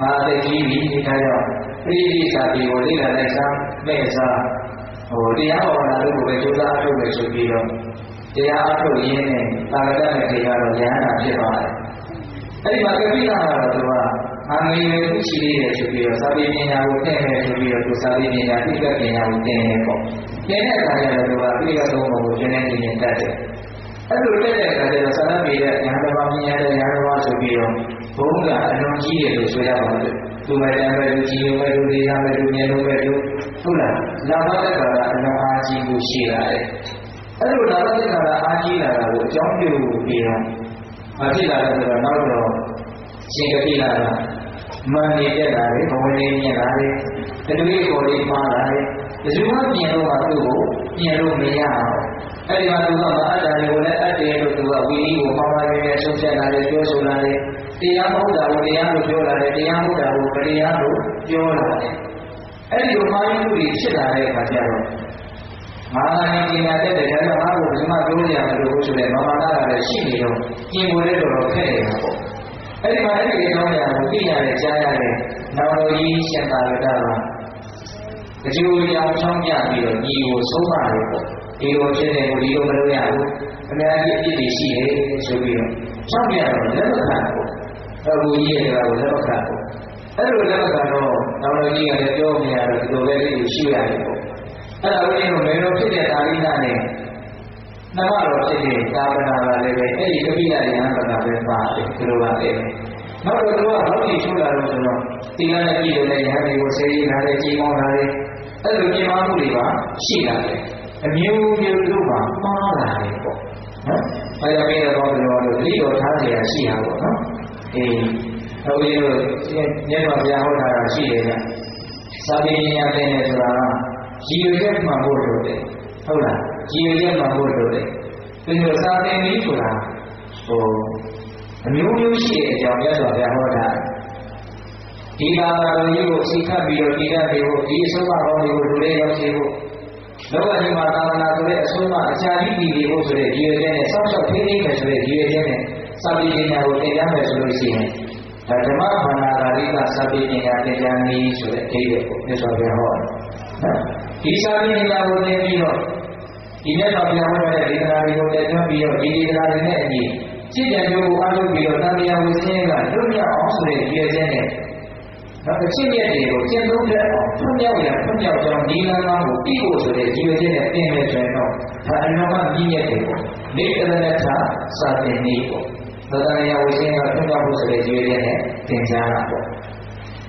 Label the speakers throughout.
Speaker 1: ငါအသက်ကြီးပြီဒီခါကြောင့်ပရိသတ်စာပြီးကိုလေ့လာလိုက်စားမဲ့စားဟိုတရားဘာဝနာလို့ပဲကြိုးစားအထုတ်မယ်ဆိုပြီးတော့တရားအထုတ်ရင်းနဲ့သာဂတနဲ့ခေကတော့ဉာဏ်နာဖြစ်သွားတယ်။အဲဒီမှာကပိနာကတော့သူကအငြိမ်ပဲရှိသေးတယ်ဆိုပြီးတော့သာဝေပညာကိုသင်မယ်ဆိုပြီးတော့သူသာဝေပညာသိက္ခာပညာကိုသင်တယ်ပေါ့။သင်တဲ့အခါကျတော့သူကသိက္ခာသုံးပုံကိုသင်နေနေတတ်တယ်။ အဲ့လိုတက်တဲ့အခါကျတော့သာသနာ့ပြည်တဲ့ညာတော်ဘာမြင်ရတဲ့ညာတော်ဆိုပြီးတော့ဘုန်းကအလွန်ကြီးတယ်လို့ဆိုရပါမယ်။သူမဲ့တမ်းပဲလူကြီးရုံပဲလူလေးရမယ်လူမြင်လို့ပဲလူဟုတ်လား။လာဘတဲ့ကာလအလွန်အားကြီးမှုရှိလာတယ်။အဲ့လိုလာဘတဲ့ကာလအားကြီးလာတာကိုအကြောင်းပြုပြီးတော့မဖြစ်လာတဲ့ဆိုတော့နောက်တော့ရှင်ကပိလာတာမန်နေတက်လာတယ်ဘဝနေမြင်လာတယ်တတိယကိုလေးမှားလာတယ်ဘယ်သူမှပြင်လို့မသူ့ကိုပြင်လို့မရအောင် အဲ့ဒီမှာသူကမအတ္တတွေကိုလည်းအတ္တရဲ့လို့သူကဝီနည်းကိုပေါင်းပါရင်းဆုံးဖြတ်လာတယ်ပြောဆိုလာတယ်တရားမဟုတ်တာကိုတရားလို့ပြောလာတယ်တရားမဟုတ်တာကိုပရိယာလို့ပြောလာတယ်အဲ့ဒီလိုမှားယွင်းမှုတွေဖြစ်လာတဲ့အခါကျတော့မဟာနာပညာတဲ့တရားတော်အားကိုဘယ်မှပြောရမလို့ဆိုတဲ့မဟာနာကလည်းရှိနေတော့ပြင်ကိုလည်းတော်တော်ခက်နေတာပေါ့အဲ့ဒီမှာအဲ့ဒီအကြောင်းအရာကိုသိရတယ်ကြားရတယ်နောက်တော်ကြီးရှင်သာရတကတချို့ကြောင့်ချောင်းပြပြီးတော့ညီကိုဆုံးမတယ်ပေါ့ ဒီလိုဖြစ်တယ်ကိုဒီလိုမလုပ်ရဘူးအများကြီးအပြစ်တွေရှိတယ်ဆိုပြီးတော့ချောင်းပြတော့လက်မခံဘူးအခုကြီးရဲ့ကကိုလက်မခံဘူးအဲ့လိုလက်မခံတော့နောက်တော်ကြီးကလည်းပြောမရတော့ဒီလိုပဲလေးကိုရှိရတယ်ပေါ့အဲ့ဒါကိုမေတော်ဖြစ်တဲ့ဒါရိနာနဲ့နမတော်ဖြစ်တဲ့သာဝနာကလည်းပဲအဲ့ဒီကပိယရဟန်းပဒပဲပါတယ်ဒီလိုပါပဲနောက်တော့သူကဘောဓိထုတ်လာလို့ဆိုတော့သီလနဲ့ပြည်တဲ့ရဟန်းတွေကိုဆေးရည်လာတဲ့ကြီးမောင်းလာတဲ့အဲ့လိုပြင်မာမှုတွေပါရှိလာတယ် အမျိုးမျိုးတို့မှာမှားလာတယ်ပေါ့နော်။ဘာကြောင့်လဲတော့ပြောလို့လိတော်ထားနေရရှိရပေါ့နော်။အေးဟုတ်ပြီလို့ညက်တော်ဘုရားဟောတာရှိတယ်ကစာပေညာသင်တယ်ဆိုတာကရည်ရွယ်ချက်မှန်ဖို့လိုတယ်။ဟုတ်လား။ရည်ရွယ်ချက်မှန်ဖို့လိုတယ်။ပြီးတော့စာပေနည်းဆိုတာဟိုအမျိုးမျိုးရှိတဲ့အကြောင်းမြတ်စွာဘုရားဟောတာဒီသာသာတော်ကြီးကိုစိတ်ခတ်ပြီးတော့ဒီကတ်ပြီးဒီအဆုံးအမတော်တွေကိုလူတွေရောက်စေဖို့ လောကကြီးမှာသာသနာဆိုတဲ့အဆုံးအမအချာကြီးတည်ပြီးဖို့ဆိုတဲ့ရည်ရွယ်ချက်နဲ့စောင့်ရှောက်ထိန်းသိမ်းမယ်ဆိုတဲ့ရည်ရွယ်ချက်နဲ့စာပေပညာကိုသင်ကြားမယ်ဆိုလို့ရှိရင်ဒါဓမ္မဘာနာဂရိကစာပေပညာသင်ကြားနည်းဆိုတဲ့အဓိပ္ပာယ်ကိုမြတ်စွာဘုရားဟောတယ်နော်ဒီစာပေပညာကိုသင်ပြီးတော့ဒီမြတ်စွာဘုရားဟောတဲ့ဒေသနာတွေကိုတက်သွင်းပြီးတော့ဒီဒေသနာတွေနဲ့အညီကြည်ကြံကြိုးကိုအားထုတ်ပြီးတော့တန်မြာဝိစင်းကလွတ်မြောက်အောင်ဆိုတဲ့ရည်ရွယ်ချက်နဲ့ နောက်တစ်ချက်ရက်တွေကိုကျင့်သုံးတဲ့အောင်ဖွံ့ဖြိုးရဖွံ့ဖြိုးကြောင်းဒီလမ်းကောင်းကိုပြီးဖို့ဆိုတဲ့ရည်ရွယ်ချက်နဲ့ပြင်မယ်ဆိုရင်တော့ဒါအနောကကြီးရက်တွေပေါ့နေတရဏထာစာတင်နေပေါ့သဒ္ဒနာယဝိစင်းကဖွံ့ဖြိုးဖို့ဆိုတဲ့ရည်ရွယ်ချက်နဲ့သင်ကြားတာပေါ့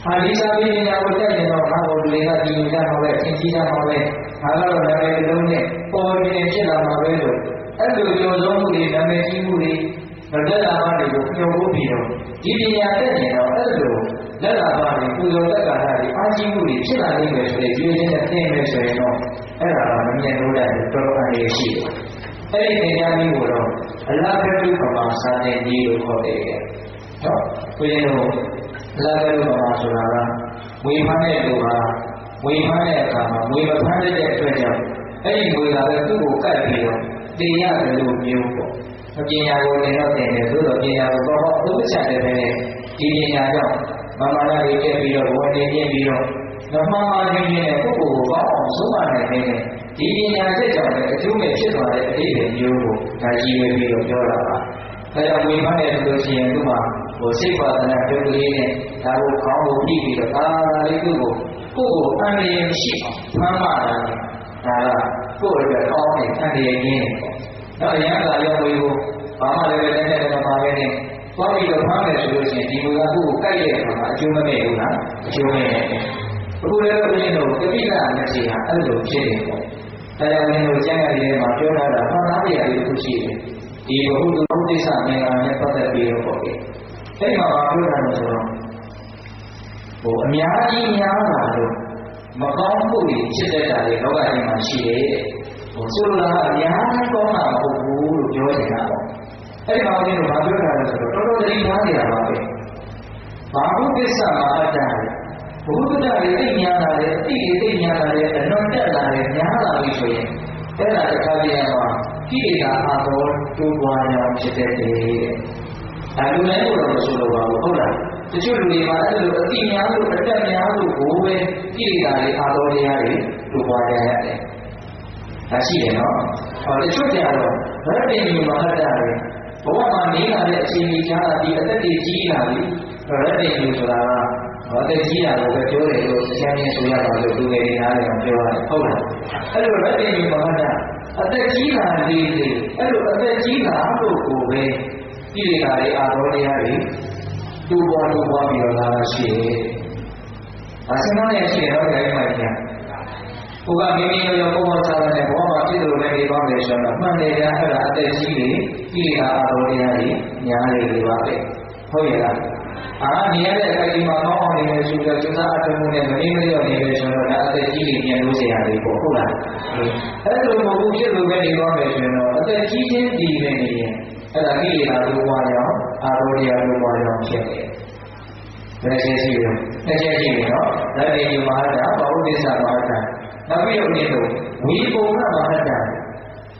Speaker 1: ဟာဒီစာပေညာကိုတက်ရင်တော့ငါ့ဘုရားတွေကဒီလိုကြမှာပဲသင်ကြီးကြမှာပဲငါကတော့နာမည်လုံးနဲ့ပေါ်ပြင်းဖြစ်လာမှာပဲလို့အဲ့လိုကြော်စုံမှုတွေနာမည်ကြီးမှုတွေ မတက်လာမှတွေကိုညှို့ဖို့ပြီးတော့ဒီပညာတက်ရင်တော့အဲ့လိုလက်လာပါတွေပူဇော်တက်တာတွေအားကြီးမှုတွေဖြစ်လာနိုင်မယ်ဆိုတဲ့ဒီလိုချင်းနဲ့သင်မယ်ဆိုရင်တော့အဲ့ဒါကမမြင်လို့တဲ့တော်တော်အရေးရှိတယ်။အဲ့ဒီသင်ကြားနည်းကိုတော့အလဘတုပမာစာတဲ့နည်းလို့ခေါ်တယ်။နော်။ကိုရင်တို့အလဘတုပမာဆိုတာကဝေဖန်တဲ့လူဟာဝေဖန်တဲ့အခါမှာဝေမဖန်တဲ့အတွက်ကြောင့်အဲ့ဒီဝေကလည်းသူ့ကိုကတ်ပြီးတော့တင်ရတယ်လို့မျိုးပေါ့။ ပညာကိုလည်းတော့တင်တယ်သို့တော့ပညာကိုတော့အုပ်ချက်တဲ့ပဲနဲ့ဒီပညာကြောင့်မမနာတွေတက်ပြီးတော့ဘဝနေပြင်းပြီးတော့မမှန်မှန်ချင်းချင်းနဲ့ပုဂ္ဂိုလ်ကိုကောင်းအောင်ဆုံးမနိုင်တဲ့ဒီပညာချက်ကြောင့်လည်းအကျိုးမဲ့ဖြစ်သွားတဲ့အတိတ်တွေမျိုးကိုဒါကြီးဝေပြီးတော့ပြောတာပါ။ဒါကြောင့်ဝိမှန်တဲ့ဆိုလို့ရှိရင်သူ့မှာဟိုစိတ်ပါဒနာဒုက္ခလေးနဲ့ဒါကိုခေါင်းကိုပြီးပြီးတော့အာဒါလေးသူ့ကိုကိုယ့်ကိုအန္တရာယ်မရှိအောင်မှန်မှန်တာဒါကကိုယ့်အတွက်ကောင်းတဲ့အန္တရာယ်ကြီးနေပေါ့။နော က်အရန်ကရောက်ဝေကိုဘာမှလည်းလည်းတဲ့တဲ့မှာပဲနဲ့သွားပြီးတော့ဖမ်းမယ်ဆိုလို့ရှိရင်ဒီမူကကိုယ့်ကိုကိုက်ရဲ့အခါမှာအကျိုးမမဲ့ဘူးလားအကျိုးမဲ့တယ်အခုလည်းဘုရင်တို့တပိကလက်ရှိဟာအဲ့လိုဖြစ်နေပေါ့တရားဝင်တို့ကျမ်းဂန်လေးမှာပြောထားတာဟောသားတရားလေးတစ်ခုရှိတယ်ဒီဘုသူဘုဒ္ဓဆာမင်္ဂလာနဲ့ပတ်သက်ပြီးတော့ပေါ့လေအဲ့မှာပြောတာလို့ဆိုတော့ဟိုအများကြီးများလာလို့မကောင်းမှုတွေဖြစ်တတ်တာလေလောကကြီးမှာရှိတယ်ဟို ဆိုလိုတာအများကြီးကောင်းတာမဟုတ်ဘူးလို့ပြောနေတာပေါ့အဲ့ဒီမှာဦးဇင်းတို့ဘာပြောတာလဲဆိုတော့တော်တော်သတိထားနေရပါပဲဘာဟုကိစ္စမှာအတ္တဘုဒ္ဓတွေသိညာလာတယ်အတိတွေသိညာလာတယ်အလွန်တက်လာတယ်များလာပြီဆိုရင်အဲ့ဒါတစ်ခါပြန်မှာကိလေသာအဘောတိုးပွားကြောင်းဖြစ်တဲ့တည်းအဲလူတိုင်းကိုတော့ဆိုလိုပါဘူးဟုတ်လားတချို့လူတွေမှာအဲ့လိုအတိများလို့အတက်များလို့ကိုပဲကိလေသာတွေအာတော်တရားတွေတို့ပွားကြရတယ် ဒါရှိတယ်နော်ဟောတချို့ကြတော့ဗတ်တင်ယူမဟာတ္တတွေဘဝမှာနေလာတဲ့အချိန်ကြီးချားဒီအသက်တွေကြီးလာပြီဗတ်တင်ယူဆိုတာကဟောတဲ့ကြီးတာကိုပဲပြောတယ်လို့အချမ်းချင်းဆိုရပါလို့လူငယ်တွေနားလည်းပြောရတယ်ဟုတ်လားအဲ့လိုဗတ်တင်ယူမဟာတ္တအသက်ကြီးလာလေးလေးအဲ့လိုအသက်ကြီးလာလို့ကိုပဲကိလေသာတွေအာတော်တရားတွေတူပေါ်တူပေါ်ပြီးတော့လာတာရှိတယ်။အစမနဲ့ရှိတယ်တော့ကြိုင်းမှညာ။ ဟိုကမိမိရောရောပုံပေါ်စားတဲ့ဘောမှာဖြစ်လို့လည်းဒီပေါင်းတယ်ဆိုတော့မှန်တယ်ကြာအဲ့ဒါအသက်ကြီးလေကိလေသာအာတော်တရားတွေညားလေတွေပါပဲ။ဟုတ်ရဲ့လား။အာနေရတဲ့အခိုက်ဒီမှာကောင်းအောင်နေမယ်ဆိုတော့ကျစားအထုံးမှုနဲ့မင်းမလျော့နေမယ်ဆိုတော့ဒါအသက်ကြီးလေပြန်လို့စရာတွေပေါ့ဟုတ်လား။အဲ့လိုမဟုတ်ဘူးဖြစ်လို့ပဲနေသွားမယ်ဆိုရင်တော့အသက်ကြီးချင်းဒီနေနေရင်အဲ့ဒါကိလေသာတို့ပွားကြောင်းအာရောတရားတို့ပွားကြောင်းဖြစ်တယ်။ဒါချက်ရှိတယ်။တစ်ချက်ရှိတယ်နော်။ဒါပေမဲ့မဟာတာဘာဝိသမဟာတာ နောက်ပြီးတော့ဒီလိုဝိပုံကမဟာတာ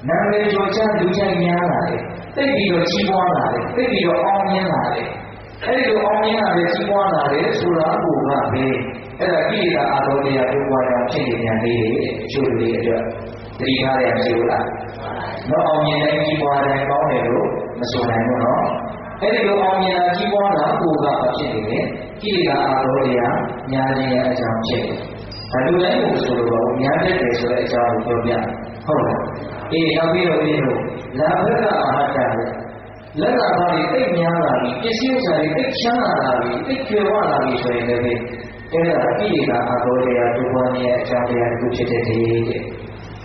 Speaker 1: နာမည်ကျော်ချလူချိုင်များလာတယ်။သိပြီးတော့ကြီးပွားလာတယ်။သိပြီးတော့အောင်မြင်လာတယ်။အဲ့ဒီလိုအောင်မြင်လာတယ်ကြီးပွားလာတယ်ဆိုတာကိုကပဲအဲ့ဒါကိလေသာအာရောတရားတို့ပွားကြောင်းဖြစ်နေပြန်သေးတယ်။ကျိုးလေးအတွက်တတိထားရရှိလို့လား။တော့အောင်မြင်တဲ့ကြီးပွားတဲ့ကောင်းတယ်လို့မဆိုနိုင်ဘူးနော်အဲ့ဒီလိုအောင်မြင်တာကြီးပွားတာကိုကဖြစ်နေတယ်ကိလေသာအာရောတရားညာခြင်းရဲ့အကြောင်းဖြစ်တယ် ဒါလူတိုင်းကိုဆိုလိုတော့ညာတဲ့တယ်ဆိုတဲ့အကြောင်းကိုပြောပြဟုတ်လားအေးနောက်ပြီးတော့ဒီလိုလာဘကအာဟတလေလက်ကပါပြီးတိတ်များလာပြီးပစ္စည်းဥစ္စာတွေတိတ်ချမ်းသာလာပြီးတိတ်ကျွယ်ဝလာပြီးဆိုရင်လည်းအဲ့ဒါကိလေသာအာရောတရားဒုက္ခရဲ့အကြောင်းတရားတစ်ခုဖြစ်တဲ့တည်းတဲ့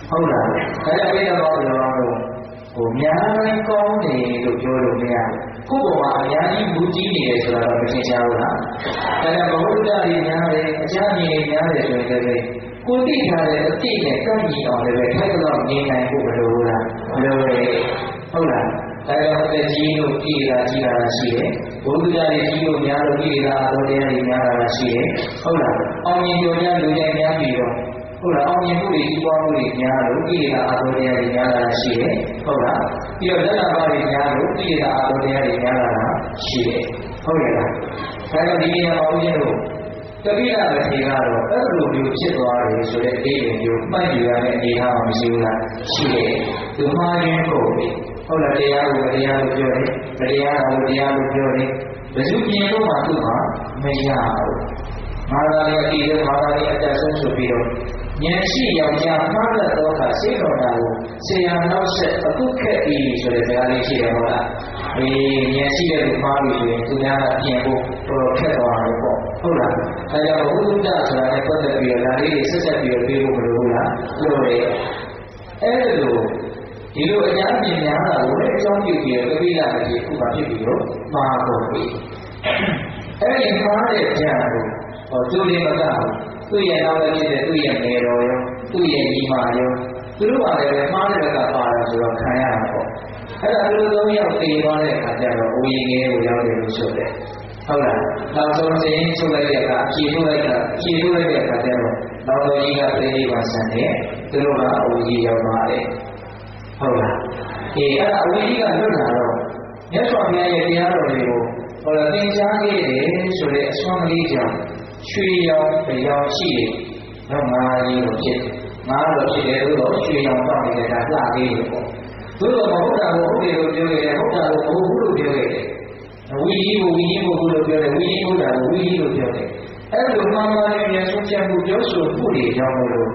Speaker 1: ဟုတ်လားဒါကြောင့်ပြတော့တော့ဟိုများတိုင်းကောင်းတယ်လို့ပြောလို့မရဘူး ကိုယ့်ဘဝအများကြီးမူကြီးနေတယ်ဆိုတာတော့မရှင်းရှားဘူးလားဒါကြောင့်ဘဝတ္တတွေများတယ်အကြမ်းမြင်တွေများတယ်ဆိုရင်လည်းကိုသိထားတဲ့အတိနဲ့ကန့်ညီအောင်လည်းပဲထိုက်တော့နေနိုင်ဖို့မလိုဘူးလားမလိုလေဟုတ်လားဒါကြောင့်အသက်ကြီးလို့ကြည်လာကြီးလာတာရှိတယ်ဘုရားတွေကြီးလို့များလို့ကြည်လာတော်တရားတွေများလာတာရှိတယ်ဟုတ်လားအောင်မြင်ကြကြလူကြိုက်များပြီးတော့ ဟုတ်လားအောင်မြင်မှုတွေကြီးပွားမှုတွေများလို့ကိလေသာအာသောတရားတွေများလာတာရှိတယ်ဟုတ်လားပြီးတော့လက်လာပါတွေများလို့ကိလေသာအာသောတရားတွေများလာတာရှိတယ်ဟုတ်ရဲ့လားဒါကြောင့်ဒီနေရာမှာဦးဇင်းတို့တပိဋကထေကတော့အဲ့လိုမျိုးဖြစ်သွားတယ်ဆိုတဲ့အသေးအမျိုးမှတ်ယူရတဲ့အနေအထားမှမရှိဘူးလားရှိတယ်သူမှားရင်းကုန်ပြီဟုတ်လားတရားကိုတရားလို့ပြောတယ်တရားကိုတရားလို့ပြောတယ်ဘယ်သူပြင်လို့မှသူ့မှာမရဘူးမာသာလေးအတီးတဲ့မာသာလေးအတက်ဆုံးဆိုပြီးတော့ ဉာဏ်ရှိယောက်ျားမှားတတ်သောအခါစိတ်တော်တာကိုဆရာနောက်ဆက်အခုခက်ပြီဆိုတဲ့စကားလေးရှိတယ်ဟုတ်လားအေးဉာဏ်ရှိတဲ့လူမှားလို့ဆိုရင်သူများကပြင်ဖို့တော်ခက်သွားတယ်ပေါ့ဟုတ်လားအဲကြောင့်ဘုဒ္ဓဆိုတာနဲ့ပတ်သက်ပြီးတော့ဒါလေးတွေဆက်ဆက်ပြီးတော့ပြေးဖို့မလိုဘူးလားလို့လေအဲ့ဒါလို့ဒီလိုအများကြီးများတာကိုလည်းအကြောင်းပြုပြီးတော့ပြိလာတဲ့ခုပါဖြစ်ပြီးတော့မှားကုန်ပြီအဲ့ဒီမှားတဲ့ကြံကိုဟောသူလေးမကဘူး သူ့ရဲ့နောက်လည်းဖြစ်တဲ့သူ့ရဲ့ငယ်တော်ရောသူ့ရဲ့ညီမရောသူတို့ကလည်းမှားတဲ့ဘက်ကပါတာဆိုတော့ခံရမှာပေါ့အဲ့ဒါသူတို့သုံးယောက်တည်သွားတဲ့အခါကျတော့အိုရင်ငယ်ကိုရောက်တယ်လို့ဆိုတယ်ဟုတ်လားနောက်ဆုံးစဉ်ထုတ်လိုက်တဲ့အခါဖြေထုတ်လိုက်တာဖြေထုတ်လိုက်တဲ့အခါကျတော့နောက်တော်ကြီးကပြိဋိဘာဆန်တယ်သူတို့ကအိုကြီးရောက်သွားတယ်ဟုတ်လားအေးအဲ့ဒါအိုကြီးကလွတ်လာတော့မြတ်စွာဘုရားရဲ့တရားတော်တွေကိုဟောသင်ကြားခဲ့တယ်ဆိုတဲ့အစွမ်းကလေးကြောင့် ရွှေရောင်တရားရှိတယ်။တော့ငါးကြီးလို့ဖြစ်တယ်။ငါးလို့ဖြစ်တယ်လို့ရွှေရောင်တောက်နေတဲ့ဒါလှသေးတယ်ပေါ့။သို့တော့မဟုတ်တာကိုဟုတ်တယ်လို့ပြောခဲ့တယ်ဟုတ်တာကိုမဟုတ်ဘူးလို့ပြောခဲ့တယ်။ဝီကြီးကိုဝီကြီးမဟုတ်ဘူးလို့ပြောတယ်ဝီကြီးဟုတ်တာကိုဝီကြီးလို့ပြောတယ်။အဲ့လိုမှန်မှန်လေးနဲ့ဆုံးဖြတ်မှုပြောဆိုမှုတွေကြောင့်မလို့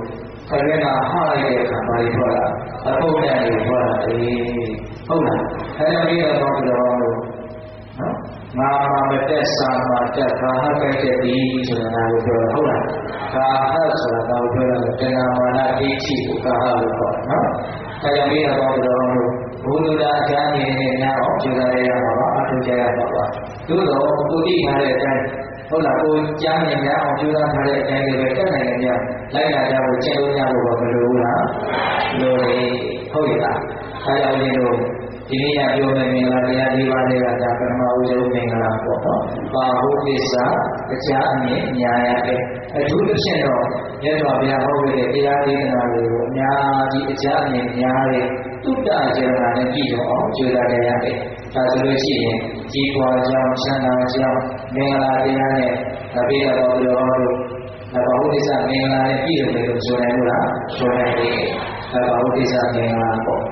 Speaker 1: ခရဲကဟာလိုက်တဲ့အခါဘာတွေထွက်လာအဖို့နဲ့တွေထွက်လာတယ်ဟုတ်လားအဲ့ဒါလေးတော့တော့လို့နော်ငါ မှမတက်စာမှတက်ကာဟကြိုက်တဲ့ဒီဆိုတာကိုပြောဟုတ်လားကာဟဆိုတာကိုပြောတယ်တေနာမာနဒိဋ္ဌိကိုကာဟလို့ခေါ်တယ်နော်အဲကြောင့်ပြီးတော့တော့ဘုရားအကျမ်းနေနေများအောင်ကျူတာရရမှာပါအထုကြရမှာပါသို့တော့ကိုတိထားတဲ့အတိုင်းဟုတ်လားကိုကြားနေများအောင်ကျူတာထားတဲ့အတိုင်းတွေပဲတက်နိုင်တယ်များလိုက်လာကြဖို့ချက်လို့ရဖို့မလိုဘူးလားလိုလေဟုတ်ရဲ့လားအဲကြောင့်ဒီလို ဒီနေ့ကပြောမယ်မင်္ဂလာတရား၄ပါးတွေကဒါပထမဦးဆုံးမင်္ဂလာပေါ့နော်။ပါဟုသစ္စာတရားအမြင်ညာရတဲ့အထူးသဖြင့်တော့မြတ်စွာဘုရားဟောခဲ့တဲ့တရားဒေသနာတွေကိုအများကြီးအကြအမြင်များတဲ့တုတ္တကျေနာနဲ့ကြည့်တော့အောင်ကြိုးစားကြရတယ်။ဒါဆိုလို့ရှိရင်ကြီးပွားကြောင်းချမ်းသာကြောင်းမင်္ဂလာတရားနဲ့သဗ္ဗေတဘောတော်တို့သဗ္ဗဟုတိစ္စမင်္ဂလာနဲ့ပြည့်စုံတယ်လို့ဆိုနိုင်လို့လားဆိုနိုင်တယ်သဗ္ဗဟုတိစ္စမင်္ဂလာပေါ့